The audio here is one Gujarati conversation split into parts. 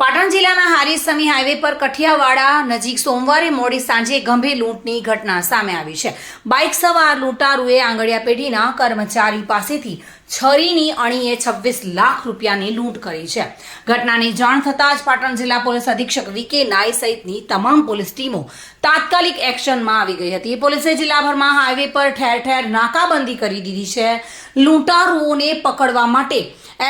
પાટણ જિલ્લાના હારીસમી હાઈવે પર કઠિયાવાડા નજીક સોમવારે મોડી સાંજે ગંભીર લૂંટની ઘટના સામે આવી છે. બાઇક સવાર લૂંટારુએ આંગળિયા પેઢીના કર્મચારી પાસેથી છરીની અણીએ છવ્વીસ લાખ રૂપિયાની લૂંટ કરી છે. ઘટનાની જાણ થતાં જ પાટણ જિલ્લા પોલીસ અધિક્ષક વીકે નાય સહિતની તમામ પોલીસ ટીમો તાત્કાલિક એક્શનમાં આવી ગઈ હતી. પોલીસે જિલ્લાભરમાં હાઈવે પર ઠેર ઠેર નાકાબંધી કરી દીધી છે. લૂંટારુઓને પકડવા માટે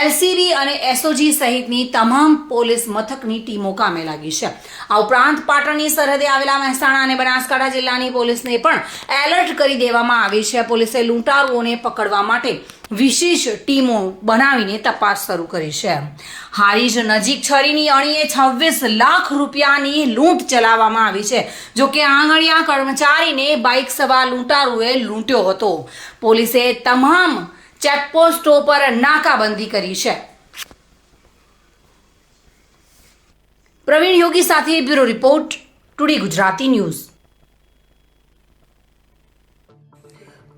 એલસીબી અને એસઓજી સહિતની તમામ પોલીસ મથકની ટીમો કામે લાગી છે. આ ઉપરાંત પાટણની સરહદે આવેલા મહેસાણા અને બનાસકાંઠા જિલ્લાની પોલીસને પણ એલર્ટ કરી દેવામાં આવી છે. પોલીસે લૂંટારુઓને પકડવા માટે વિશેષ ટીમો બનાવીને તપાસ શરૂ કરી છે. હારીજ નજીક છરીની અણીએ છવ્વીસ લાખ રૂપિયાની લૂંટ ચલાવવામાં આવી છે. જો કે આંગણિયા કર્મચારીને બાઇક સવાર લૂંટારુએ લૂંટ્યો હતો. પોલીસે તમામ ચેકપોસ્ટો પર નાકાબંધી કરી છે. પ્રવીણ યોગી સાથે bureau report, today Gujarati news.